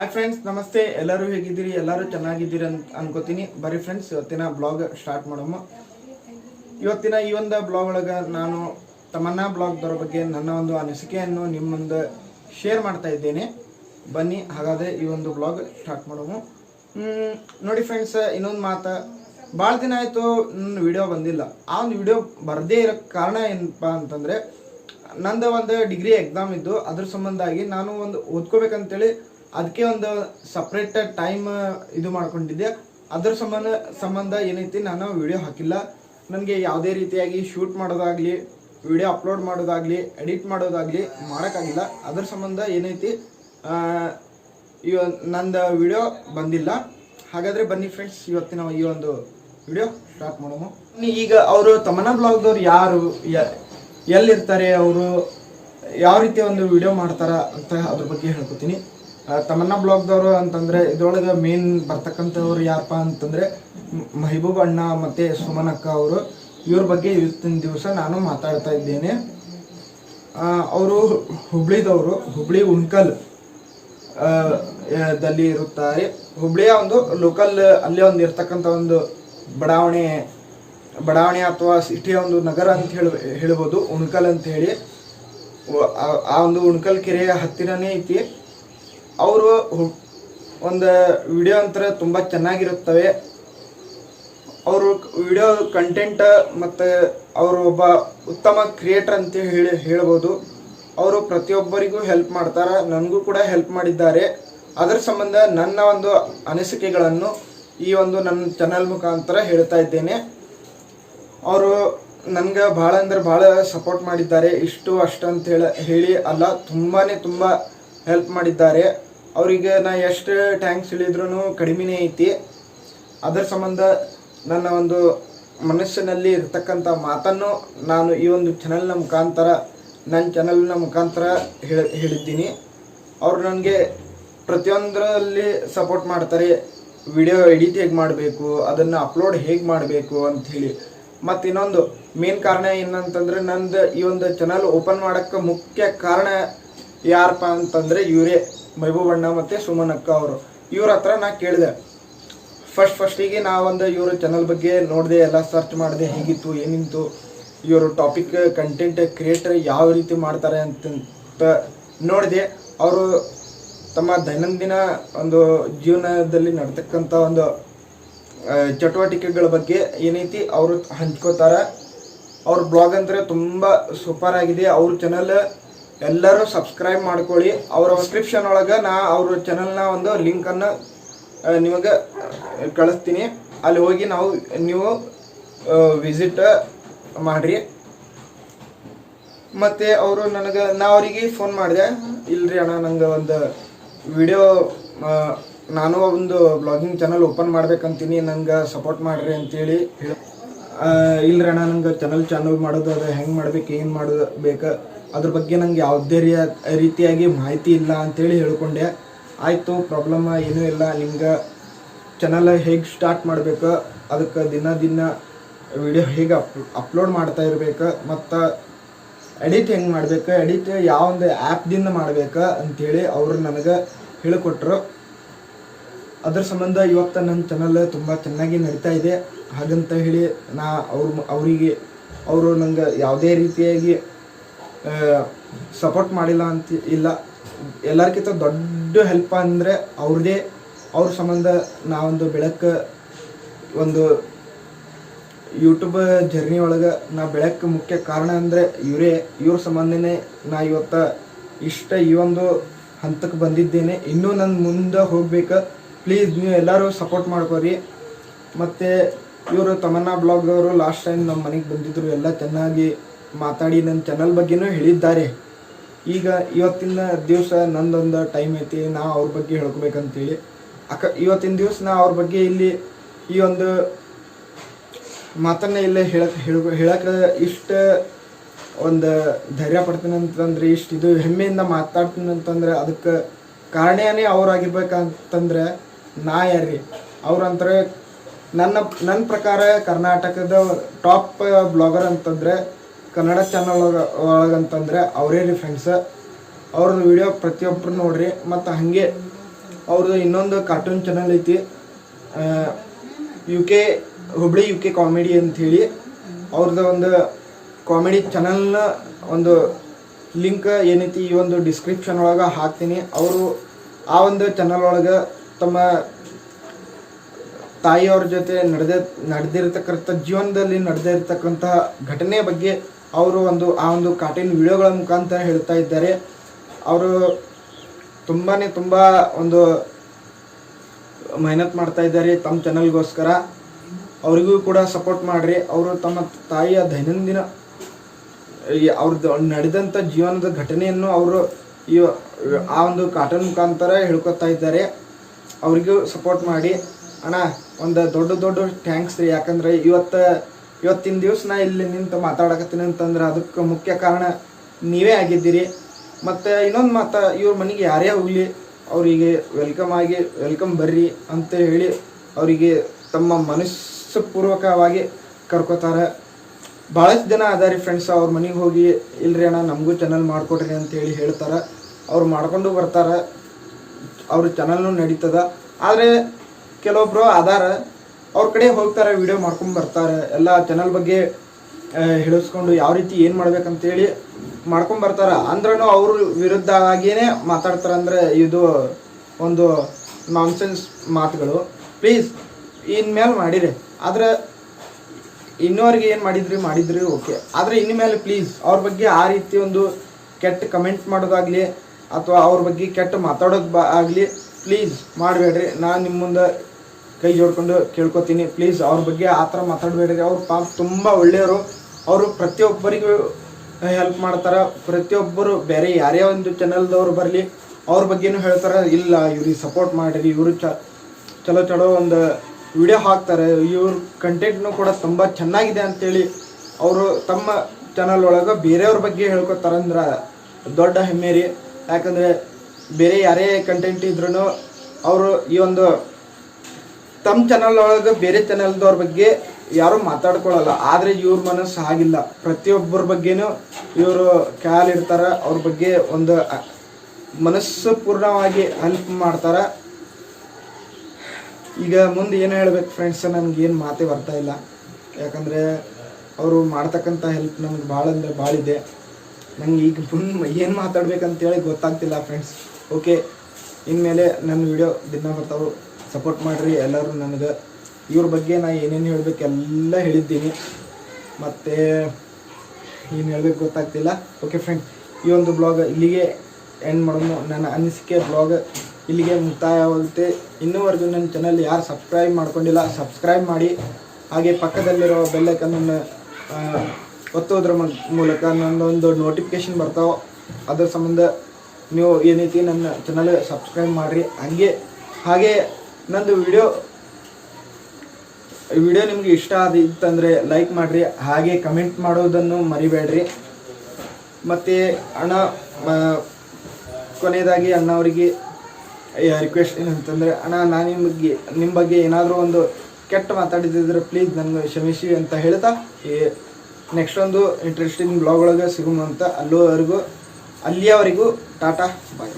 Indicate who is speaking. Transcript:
Speaker 1: Hi friends ನಮಸ್ತೆ. ಎಲ್ಲರೂ ಹೇಗಿದ್ದೀರಿ? ಎಲ್ಲರೂ ಚೆನ್ನಾಗಿದ್ದೀರಿ ಅಂತ ಅನ್ಕೋತೀನಿ. ಬರೀ ಫ್ರೆಂಡ್ಸ್ ಇವತ್ತಿನ ಬ್ಲಾಗ್ ಸ್ಟಾರ್ಟ್ ಮಾಡೋಮ್ಮ ಇವತ್ತಿನ ಈ ಒಂದು ಬ್ಲಾಗ್ ಒಳಗೆ ನಾನು ತಮನ್ನಾ ಬ್ಲಾಗ್ದವ್ರ ಬಗ್ಗೆ ನನ್ನ ಒಂದು ಅನಿಸಿಕೆಯನ್ನು ನಿಮ್ಮ ಮುಂದೆ ಶೇರ್ ಮಾಡ್ತಾ ಇದ್ದೇನೆ. ಬನ್ನಿ, ಹಾಗಾದರೆ ಈ ಒಂದು ಬ್ಲಾಗ್ ಸ್ಟಾರ್ಟ್ ಮಾಡೋಮು ನೋಡಿ ಫ್ರೆಂಡ್ಸ್ ಇನ್ನೊಂದು ಮಾತು. ಭಾಳ ದಿನ ಆಯಿತು ನನ್ನ ವಿಡಿಯೋ ಬಂದಿಲ್ಲ. ಆ ಒಂದು ವಿಡಿಯೋ ಬರದೇ ಇರೋ ಕಾರಣ ಏನಪ್ಪ ಅಂತಂದರೆ, ನಂದು ಒಂದು ಡಿಗ್ರಿ ಎಕ್ಸಾಮ್ ಇದ್ದು, ಅದ್ರ ಸಂಬಂಧಾಗಿ ನಾನು ಒಂದು ಓದ್ಕೋಬೇಕಂತೇಳಿ ಅದಕ್ಕೆ ಒಂದು ಸಪ್ರೇಟ್ ಟೈಮ್ ಇದು ಮಾಡ್ಕೊಂಡಿದ್ದೆ. ಅದ್ರ ಸಂಬಂಧ ಸಂಬಂಧ ಏನೈತಿ ನಾನು ವಿಡಿಯೋ ಹಾಕಿಲ್ಲ. ನನಗೆ ಯಾವುದೇ ರೀತಿಯಾಗಿ ಶೂಟ್ ಮಾಡೋದಾಗಲಿ ವಿಡಿಯೋ ಅಪ್ಲೋಡ್ ಮಾಡೋದಾಗಲಿ ಎಡಿಟ್ ಮಾಡೋದಾಗಲಿ ಮಾಡೋಕ್ಕಾಗಿಲ್ಲ ಅದ್ರ ಸಂಬಂಧ ಏನೈತಿ ಇವ ನಂದು ವಿಡಿಯೋ ಬಂದಿಲ್ಲ. ಹಾಗಾದರೆ ಬನ್ನಿ ಫ್ರೆಂಡ್ಸ್ ಇವತ್ತಿನ ಈ ಒಂದು ವಿಡಿಯೋ ಸ್ಟಾರ್ಟ್ ಮಾಡೋಣ. ಈಗ ಅವರು ತಮನ ಬ್ಲಾಗ್ದವ್ರು ಯಾರು? ಎಲ್ಲಿರ್ತಾರೆ ಅವರು? ಯಾವ ರೀತಿ ಒಂದು ವಿಡಿಯೋ ಮಾಡ್ತಾರ ಅಂತ ಅದ್ರ ಬಗ್ಗೆ ಹೇಳ್ಕೊತೀನಿ. ತಮನ್ನಾ ಬ್ಲಾಗ್ದವರು ಅಂತಂದ್ರೆ ಇದ್ರೊಳಗೆ ಮೇನ್ ಬರ್ತಕ್ಕಂಥವ್ರು ಯಾರಪ್ಪ ಅಂತಂದ್ರೆ ಮೆಹಬೂಬ್ ಅಣ್ಣ ಮತ್ತೆ ಸುಮನ್ ಅಕ್ಕ ಅವರು. ಇವ್ರ ಬಗ್ಗೆ ಇವತ್ತಿನ ದಿವಸ ನಾನು ಮಾತಾಡ್ತಾ ಇದ್ದೇನೆ. ಅವರು ಹುಬ್ಳಿದವರು, ಹುಬ್ಳಿ ಉಣ್ಕಲ್ ದಲ್ಲಿ ಇರುತ್ತಾರೆ. ಹುಬ್ಳಿಯ ಒಂದು ಲೋಕಲ್ ಅಲ್ಲೇ ಒಂದು ಇರ್ತಕ್ಕಂಥ ಒಂದು ಬಡಾವಣೆ ಬಡಾವಣೆ ಅಥವಾ ಸಿಟಿಯ ಒಂದು ನಗರ ಅಂತ ಹೇಳ, ಹೇಳ್ಬೋದು, ಉಣ್ಕಲ್ ಅಂತ ಹೇಳಿ. ಆ ಒಂದು ಉಣ್ಕಲ್ ಕೆರೆಯ ಹತ್ತಿರನೇ ಐತಿ. ಅವರು ಒಂದು ವಿಡಿಯೋ ಅಂತರ ತುಂಬ ಚೆನ್ನಾಗಿರುತ್ತವೆ. ಅವರು ವಿಡಿಯೋ ಕಂಟೆಂಟ್ ಮತ್ತು ಅವರು ಒಬ್ಬ ಉತ್ತಮ ಕ್ರಿಯೇಟರ್ ಅಂತ ಹೇಳಿ ಹೇಳ್ಬೋದು. ಅವರು ಪ್ರತಿಯೊಬ್ಬರಿಗೂ ಹೆಲ್ಪ್ ಮಾಡ್ತಾರೆ. ನನಗೂ ಕೂಡ ಹೆಲ್ಪ್ ಮಾಡಿದ್ದಾರೆ. ಅದರ ಸಂಬಂಧ ನನ್ನ ಒಂದು ಅನಿಸಿಕೆಗಳನ್ನು ಈ ಒಂದು ನನ್ನ ಚಾನಲ್ ಮುಖಾಂತರ ಹೇಳ್ತಾ ಇದ್ದೇನೆ. ಅವರು ನನಗೆ ಭಾಳ ಅಂದ್ರೆ ಭಾಳ ಸಪೋರ್ಟ್ ಮಾಡಿದ್ದಾರೆ. ಇಷ್ಟು ಅಷ್ಟು ಅಂತ ಹೇಳಿ ಹೇಳಿ ಅಲ್ಲ ತುಂಬಾ ತುಂಬ ಹೆಲ್ಪ್ ಮಾಡಿದ್ದಾರೆ. ಅವರಿಗೆ ನಾ ಎಷ್ಟು ಟ್ಯಾಂಕ್ಸ್ ಇಳಿದ್ರೂ ಕಡಿಮೆನೇ ಐತಿ. ಅದರ ಸಂಬಂಧ ನನ್ನ ಒಂದು ಮನಸ್ಸಿನಲ್ಲಿ ಇರ್ತಕ್ಕಂಥ ಮಾತನ್ನು ನಾನು ಈ ಒಂದು ಚಾನಲ್ನ ಮುಖಾಂತರ, ನನ್ನ ಚಾನಲ್ನ ಮುಖಾಂತರ ಹೇಳ, ಹೇಳಿದ್ದೀನಿ. ಅವರು ನನಗೆ ಪ್ರತಿಯೊಂದರಲ್ಲಿ ಸಪೋರ್ಟ್ ಮಾಡ್ತಾರೆ. ವಿಡಿಯೋ ಎಡಿಟ್ ಹೇಗೆ ಮಾಡಬೇಕು, ಅದನ್ನು ಅಪ್ಲೋಡ್ ಹೇಗೆ ಮಾಡಬೇಕು ಅಂತ ಹೇಳಿ. ಮತ್ತು ಇನ್ನೊಂದು ಮೇನ್ ಕಾರಣ ಏನಂತಂದ್ರೆ ನಂದು ಈ ಒಂದು ಚಾನಲ್ ಓಪನ್ ಮಾಡೋಕ್ಕೆ ಮುಖ್ಯ ಕಾರಣ ಯಾರಪ್ಪ ಅಂತಂದರೆ ಇವರೇ. ಮೈಬೂಬಣ್ಣ ಮತ್ತು ಸುಮನಕ್ಕ ಅಕ್ಕ ಅವರು. ಇವ್ರ ಹತ್ರ ನಾ ಕೇಳಿದೆ. ಫಸ್ಟ್ ಫಸ್ಟಿಗೆ ನಾ ಒಂದು ಇವ್ರ ಚಾನಲ್ ಬಗ್ಗೆ ನೋಡಿದೆ, ಎಲ್ಲ ಸರ್ಚ್ ಮಾಡಿದೆ, ಹೇಗಿತ್ತು, ಏನಿತ್ತು, ಇವರು ಟಾಪಿಕ್ ಕಂಟೆಂಟ್ ಕ್ರಿಯೇಟರ್ ಯಾವ ರೀತಿ ಮಾಡ್ತಾರೆ ಅಂತ ನೋಡಿದೆ. ಅವರು ತಮ್ಮ ದೈನಂದಿನ ಒಂದು ಜೀವನದಲ್ಲಿ ನಡ್ತಕ್ಕಂಥ ಒಂದು ಚಟುವಟಿಕೆಗಳ ಬಗ್ಗೆ ಏನೈತಿ ಅವರು ಹಂಚ್ಕೋತಾರೆ. ಅವ್ರ ಬ್ಲಾಗ್ ಅಂದರೆ ತುಂಬ ಸೂಪರ್ ಆಗಿದೆ. ಅವ್ರ ಚಾನಲ್ ಎಲ್ಲರೂ ಸಬ್ಸ್ಕ್ರೈಬ್ ಮಾಡ್ಕೊಳ್ಳಿ. ಅವರ ಸಬ್ಸ್ಕ್ರಿಪ್ಷನ್ ಒಳಗೆ ನಾ ಅವ್ರ ಚಾನಲ್ನ ಒಂದು ಲಿಂಕನ್ನು ನಿಮಗೆ ಕಳಿಸ್ತೀನಿ. ಅಲ್ಲಿ ಹೋಗಿ ನಾವು, ನೀವು ವಿಸಿಟ್ ಮಾಡಿರಿ. ಮತ್ತು ಅವರು ನನಗೆ, ನಾ ಅವರಿಗೆ ಫೋನ್ ಮಾಡಿದೆ. ಇಲ್ರಿ ಅಣ್ಣ, ನಂಗೆ ಒಂದು ವಿಡಿಯೋ ನಾನು ಒಂದು ಬ್ಲಾಗಿಂಗ್ ಚಾನಲ್ ಓಪನ್ ಮಾಡ್ಬೇಕಂತೀನಿ. ನಂಗೆ ಸಪೋರ್ಟ್ ಮಾಡ್ರಿ ಅಂತೇಳಿ ಅಣ್ಣ, ನಂಗೆ ಚಾನಲ್ ಚಾನಲ್ ಮಾಡೋದು ಅದು, ಹೆಂಗೆ ಮಾಡ್ಬೇಕು, ಏನು ಮಾಡೋದು ಬೇಕು ಅದ್ರ ಬಗ್ಗೆ ನಂಗೆ ಯಾವುದೇ ರೀತಿಯಾಗಿ ಮಾಹಿತಿ ಇಲ್ಲ ಅಂತೇಳಿ ಹೇಳ್ಕೊಂಡೆ. ಆಯಿತು ಪ್ರಾಬ್ಲಮ್ ಏನೂ ಇಲ್ಲ. ನಿಮ್ಗೆ ಚಾನಲ್ ಹೇಗೆ ಸ್ಟಾರ್ಟ್ ಮಾಡಬೇಕು, ಅದಕ್ಕೆ ದಿನ ದಿನ ವಿಡಿಯೋ ಹೇಗೆ ಅಪ್ ಅಪ್ಲೋಡ್ ಮಾಡ್ತಾ ಇರ್ಬೇಕು, ಮತ್ತು ಎಡಿಟ್ ಹೆಂಗೆ ಮಾಡಬೇಕು ಎಡಿಟ್ ಯಾವೊಂದು ಆ್ಯಪ್ದಿಂದ ಮಾಡ್ಬೇಕು ಅಂಥೇಳಿ ಅವರು ನನಗೆ ಹೇಳಿಕೊಟ್ರು. ಅದ್ರ ಸಂಬಂಧ ಇವತ್ತು ನನ್ನ ಚಾನಲ್ ತುಂಬ ಚೆನ್ನಾಗಿ ನಡೀತಾ ಇದೆ. ಹಾಗಂತ ಹೇಳಿ ನಾ ಅವ್ರ ಅವರಿಗೆ ಅವರು ನನಗೆ ಯಾವುದೇ ರೀತಿಯಾಗಿ ಸಪೋರ್ಟ್ ಮಾಡಿಲ್ಲ ಅಂತ ಇಲ್ಲ. ಎಲ್ಲರಿಗಿಂತ ದೊಡ್ಡ ಹೆಲ್ಪ್ ಅಂದರೆ ಅವ್ರದೇ, ಅವ್ರ ಸಂಬಂಧ ನಾವೊಂದು ಬೆಳಕು ಒಂದು ಯೂಟ್ಯೂಬ್ ಜರ್ನಿ ಒಳಗೆ ನಾ ಬೆಳಕ್ಕೆ ಮುಖ್ಯ ಕಾರಣ ಅಂದರೆ ಇವರೇ, ಇವ್ರ ಸಂಬಂಧನೇ ನಾ ಇವತ್ತು ಇಷ್ಟ ಈ ಒಂದು ಹಂತಕ್ಕೆ ಬಂದಿದ್ದೇನೆ. ಇನ್ನೂ ನನ್ನ ಮುಂದೆ ಹೋಗ್ಬೇಕು. ಪ್ಲೀಸ್ ನೀವು ಎಲ್ಲರೂ ಸಪೋರ್ಟ್ ಮಾಡ್ಕೋರಿ. ಮತ್ತು ಇವರು ತಮನ್ನಾ ಬ್ಲಾಗ್ ಅವರು ಲಾಸ್ಟ್ ಟೈಮ್ ನಮ್ಮ ಮನೆಗೆ ಬಂದಿದ್ದರು ಎಲ್ಲ ಚೆನ್ನಾಗಿ ಮಾತಾಡಿ ನನ್ನ ಚಾನಲ್ ಬಗ್ಗೆನೂ ಹೇಳಿದ್ದಾರೆ. ಈಗ ಇವತ್ತಿನ ದಿವಸ ನಂದೊಂದು ಟೈಮ್ ಐತಿ, ನಾ ಅವ್ರ ಬಗ್ಗೆ ಹೇಳ್ಕೊಬೇಕಂತೇಳಿ. ಅಕ ಇವತ್ತಿನ ದಿವಸ ನಾ ಅವ್ರ ಬಗ್ಗೆ ಇಲ್ಲಿ ಈ ಒಂದು ಮಾತನ್ನ ಇಲ್ಲೇ ಹೇಳಕ್ಕೆ ಹೇಳ ಹೇಳಕ್ಕೆ ಇಷ್ಟ ಒಂದು ಧೈರ್ಯ ಪಡ್ತೀನಿ ಅಂತಂದ್ರೆ ಇಷ್ಟು. ಇದು ಹೆಮ್ಮೆಯಿಂದ ಮಾತಾಡ್ತೀನಿ ಅಂತಂದ್ರೆ ಅದಕ್ಕೆ ಕಾರಣನೇ ಅವ್ರಾಗಿರ್ಬೇಕಂತಂದ್ರೆ ನಾ ಯಾರ್ರಿ? ಅವ್ರಂತಾರೆ ನನ್ನ ನನ್ನ ಪ್ರಕಾರ ಕರ್ನಾಟಕದ ಟಾಪ್ ಬ್ಲಾಗರ್ ಅಂತಂದ್ರೆ ಕನ್ನಡ ಚಾನಲ್ ಒಳಗಂತಂದ್ರೆ ಅವರೇ ರೀ ಫ್ರೆಂಡ್ಸ್ ಅವ್ರದ್ದು ವಿಡಿಯೋ ಪ್ರತಿಯೊಬ್ಬರು ನೋಡ್ರಿ. ಮತ್ತು ಹಾಗೆ ಅವ್ರದ್ದು ಇನ್ನೊಂದು ಕಾರ್ಟೂನ್ ಚಾನಲ್ ಐತಿ. U K Hubli U K comedy ಅಂಥೇಳಿ. ಅವ್ರದ್ದು ಒಂದು ಕಾಮಿಡಿ ಚಾನಲ್ನ ಒಂದು ಲಿಂಕ್ ಏನೈತಿ ಈ ಒಂದು ಡಿಸ್ಕ್ರಿಪ್ಷನ್ ಒಳಗೆ ಹಾಕ್ತೀನಿ. ಅವರು ಆ ಒಂದು ಚಾನಲ್ ಒಳಗೆ ತಮ್ಮ ತಾಯಿಯವ್ರ ಜೊತೆ ನಡೆದ ನಡೆದಿರ್ತಕ್ಕಂಥ ಜೀವನದಲ್ಲಿ ನಡೆದಿರ್ತಕ್ಕಂತಹ ಘಟನೆ ಬಗ್ಗೆ ಅವರು ಒಂದು, ಆ ಒಂದು ಕಾರ್ಟೂನ್ ವಿಡಿಯೋಗಳ ಮುಖಾಂತರ ಹೇಳ್ತಾ ಇದ್ದಾರೆ. ಅವರು ತುಂಬಾ ತುಂಬ ಒಂದು ಮೆಹನತ್ ಮಾಡ್ತಾ ಇದ್ದಾರೆ ತಮ್ಮ ಚಾನಲ್ಗೋಸ್ಕರ ಅವರಿಗೂ ಕೂಡ ಸಪೋರ್ಟ್ ಮಾಡಿರಿ. ಅವರು ತಮ್ಮ ತಾಯಿಯ ದೈನಂದಿನ ಅವ್ರದ್ದು ನಡೆದಂಥ ಜೀವನದ ಘಟನೆಯನ್ನು ಅವರು ಈ ಆ ಒಂದು ಕಾರ್ಟೂನ್ ಮುಖಾಂತರ ಹೇಳ್ಕೊತಾ ಇದ್ದಾರೆ. ಅವರಿಗೂ ಸಪೋರ್ಟ್ ಮಾಡಿ. ಅಣ್ಣ, ಒಂದು ದೊಡ್ಡ ದೊಡ್ಡ ಥ್ಯಾಂಕ್ಸ್ ರೀ. ಯಾಕಂದ್ರೆ ಇವತ್ತು ಇವತ್ತಿನ ದಿವಸ ನಾ ಇಲ್ಲಿ ನಿಂತು ಮಾತಾಡಕತ್ತೀನಿ ಅಂತಂದ್ರೆ ಅದಕ್ಕೆ ಮುಖ್ಯ ಕಾರಣ ನೀವೇ ಆಗಿದ್ದೀರಿ. ಮತ್ತು ಇನ್ನೊಂದು ಮಾತು, ಇವ್ರ ಮನೆಗೆ ಯಾರೇ ಹೋಗಲಿ, ಅವರಿಗೆ ವೆಲ್ಕಮ್ ಆಗಿ ವೆಲ್ಕಮ್ ಬರ್ರಿ ಅಂತ ಹೇಳಿ ಅವರಿಗೆ ತಮ್ಮ ಮನಸ್ಸುಪೂರ್ವಕವಾಗಿ ಕರ್ಕೋತಾರೆ. ಭಾಳಷ್ಟು ಜನ ಅದಾರಿ ಫ್ರೆಂಡ್ಸ್ ಅವ್ರ ಮನೆಗೆ ಹೋಗಿ, ಇಲ್ರಿ ಅಣ್ಣ, ನಮಗೂ ಚಾನಲ್ ಮಾಡಿಕೊಡ್ರಿ ಅಂತೇಳಿ ಹೇಳ್ತಾರೆ. ಅವ್ರು ಮಾಡ್ಕೊಂಡು ಬರ್ತಾರೆ. ಅವ್ರ ಚಾನಲ್ನು ನಡೀತದ. ಆದರೆ ಕೆಲವೊಬ್ಬರು ಅದಾರ. ಅವ್ರ ಕಡೆ ಹೋಗ್ತಾರೆ ವಿಡಿಯೋ ಮಾಡ್ಕೊಂಡು ಬರ್ತಾರೆ. ಎಲ್ಲ ಚಾನಲ್ ಬಗ್ಗೆ ಹೇಳಿಸ್ಕೊಂಡು ಯಾವ ರೀತಿ ಏನು ಮಾಡ್ಬೇಕಂತೇಳಿ ಮಾಡ್ಕೊಂಡು ಬರ್ತಾರೆ. ಅಂದ್ರೂ ಅವ್ರ ವಿರುದ್ಧ ಆಗೇನೆ ಮಾತಾಡ್ತಾರೆ ಅಂದರೆ ಇದು ಒಂದು ನಾನ್ಸೆನ್ಸ್ ಮಾತುಗಳು. ಪ್ಲೀಸ್ ಇನ್ಮೇಲೆ ಮಾಡಿರಿ. ಆದ್ರೆ ಇನ್ನೋರಿಗೆ ಏನು ಮಾಡಿದ್ರಿ ಮಾಡಿದ್ರಿ ಓಕೆ ಆದರೆ ಇನ್ಮೇಲೆ ಪ್ಲೀಸ್ ಅವ್ರ ಬಗ್ಗೆ ಆ ರೀತಿ ಒಂದು ಕೆಟ್ಟ ಕಮೆಂಟ್ ಮಾಡೋದಾಗ್ಲಿ, ಅಥವಾ ಅವ್ರ ಬಗ್ಗೆ ಕೆಟ್ಟ ಮಾತಾಡೋದು ಬಾ, ಆಗಲಿ ಪ್ಲೀಸ್ ಮಾಡಬೇಡ್ರಿ. ನಾನು ನಿಮ್ಮ ಮುಂದೆ ಕೈ ಜೋಡ್ಕೊಂಡು ಕೇಳ್ಕೊತೀನಿ. ಪ್ಲೀಸ್ ಅವ್ರ ಬಗ್ಗೆ ಆ ಥರ ಮಾತಾಡಬೇಡ್ರಿ ಅವ್ರ ಪಾಪ ತುಂಬ ಒಳ್ಳೆಯವರು. ಅವರು ಪ್ರತಿಯೊಬ್ಬರಿಗೂ ಹೆಲ್ಪ್ ಮಾಡ್ತಾರೆ. ಪ್ರತಿಯೊಬ್ಬರು ಬೇರೆ ಯಾರೇ ಒಂದು ಚಾನಲ್ದವ್ರು ಬರಲಿ, ಅವ್ರ ಬಗ್ಗೆನೂ ಹೇಳ್ತಾರೆ. ಇಲ್ಲ, ಇವ್ರಿಗೆ ಸಪೋರ್ಟ್ ಮಾಡಿರಿ, ಇವರು ಚ, ಚಲೋ ಚಲೋ ಒಂದು ವಿಡಿಯೋ ಹಾಕ್ತಾರೆ. ಇವ್ರ ಕಂಟೆಂಟ್ನು ಕೂಡ ತುಂಬ ಚೆನ್ನಾಗಿದೆ ಅಂಥೇಳಿ ಅವರು ತಮ್ಮ ಚಾನಲ್ ಒಳಗೆ ಬೇರೆಯವ್ರ ಬಗ್ಗೆ ಹೇಳ್ಕೊತಾರಂದ್ರೆ ದೊಡ್ಡ ಹೆಮ್ಮೆ ರೀ. ಯಾಕಂದರೆ ಬೇರೆ ಯಾರೇ ಕಂಟೆಂಟ್ ಇದ್ರೂ ಅವರು ಈ ಒಂದು ತಮ್ಮ ಚಾನಲ್ ಒಳಗೆ ಬೇರೆ ಚಾನಲ್ದವ್ರ ಬಗ್ಗೆ ಯಾರೂ ಮಾತಾಡ್ಕೊಳ್ಳಲ್ಲ ಆದರೆ ಇವ್ರ ಮನಸ್ಸು ಹಾಗಿಲ್ಲ. ಪ್ರತಿಯೊಬ್ಬರ ಬಗ್ಗೆನೂ ಇವರು ಕಾಲಿಡ್ತಾರೆ ಅವ್ರ ಬಗ್ಗೆ ಒಂದು ಮನಸ್ಸು ಪೂರ್ಣವಾಗಿ ಹೆಲ್ಪ್ ಮಾಡ್ತಾರೆ. ಈಗ ಮುಂದೆ ಏನು ಹೇಳ್ಬೇಕು ಫ್ರೆಂಡ್ಸ್ ನನಗೆ ಏನು ಮಾತೇ ಬರ್ತಾ ಇಲ್ಲ. ಯಾಕಂದರೆ ಅವರು ಮಾಡ್ತಕ್ಕಂಥ ಹೆಲ್ಪ್ ನಮ್ಗೆ ಭಾಳ ಅಂದರೆ ಭಾಳ ಇದೆ. ನಂಗೆ ಈಗ ಮುಂದೆ ಏನು ಮಾತಾಡ್ಬೇಕಂತೇಳಿ ಗೊತ್ತಾಗ್ತಿಲ್ಲ ಫ್ರೆಂಡ್ಸ್ ಓಕೆ ಇನ್ಮೇಲೆ ನನ್ನ ವಿಡಿಯೋ ದಿನ ಬರ್ತಾವೆ ಸಪೋರ್ಟ್ ಮಾಡಿರಿ, ಎಲ್ಲರೂ ನನಗೆ ಇವ್ರ ಬಗ್ಗೆ ನಾ ಏನೇನು ಹೇಳ್ಬೇಕು ಎಲ್ಲ ಹೇಳಿದ್ದೀನಿ. ಮತ್ತು ಏನು ಹೇಳಬೇಕು ಗೊತ್ತಾಗ್ತಿಲ್ಲ. ಓಕೆ ಫ್ರೆಂಡ್ ಈ ಒಂದು ಬ್ಲಾಗ್ ಇಲ್ಲಿಗೆ ಎಂಡ್ ಮಾಡೋಣ. ನನ್ನ ಅನಿಸಿಕೆ ಬ್ಲಾಗ್ ಇಲ್ಲಿಗೆ ಮುಕ್ತಾಯವಾಗುತ್ತೆ. ಇನ್ನೂವರೆಗೂ ನನ್ನ ಚಾನಲ್ ಯಾರು ಸಬ್ಸ್ಕ್ರೈಬ್ ಮಾಡ್ಕೊಂಡಿಲ್ಲ ಸಬ್ಸ್ಕ್ರೈಬ್ ಮಾಡಿ. ಹಾಗೆ ಪಕ್ಕದಲ್ಲಿರೋ ಬೆಲ್ಲೈಕನ್ನು ಒತ್ತೋದ್ರ ಮೂಲಕ ನನ್ನೊಂದು ನೋಟಿಫಿಕೇಶನ್ ಬರ್ತಾವೆ. ಅದರ ಸಂಬಂಧ ನೀವು ಏನೈತಿ ನನ್ನ ಚಾನಲ್ ಸಬ್ಸ್ಕ್ರೈಬ್ ಮಾಡಿರಿ. ಹಾಗೆ ಹಾಗೆ ನಂದು ವಿಡಿಯೋ ವಿಡಿಯೋ ನಿಮ್ಗೆ ಇಷ್ಟ ಆದಿತ್ತಂದರೆ ಲೈಕ್ ಮಾಡಿರಿ, ಹಾಗೆ ಕಮೆಂಟ್ ಮಾಡೋದನ್ನು ಮರಿಬೇಡ್ರಿ. ಮತ್ತು ಅಣ್ಣ ಕೊನೆಯದಾಗಿ ಅಣ್ಣ ಅವರಿಗೆ ರಿಕ್ವೆಸ್ಟ್ ಏನಂತಂದರೆ, ಅಣ್ಣ, ನಾನು ನಿಮಗೆ ನಿಮ್ಮ ಬಗ್ಗೆ ಏನಾದರೂ ಒಂದು ಕೆಟ್ಟ ಮಾತಾಡಿದ್ರೆ ಪ್ಲೀಸ್ ನನಗೆ ಕ್ಷಮಿಸಿ ಅಂತ ಹೇಳ್ತಾ ಈ ನೆಕ್ಸ್ಟ್ ಒಂದು ಇಂಟ್ರೆಸ್ಟಿಂಗ್ ಬ್ಲಾಗ್ ಒಳಗೆ ಸಿಗೋಣ ಅಂತ ಅಲ್ಲಿವರೆಗೂ ಅಲ್ಲಿಯವರೆಗೂ ಟಾಟಾ ಬಾಯ್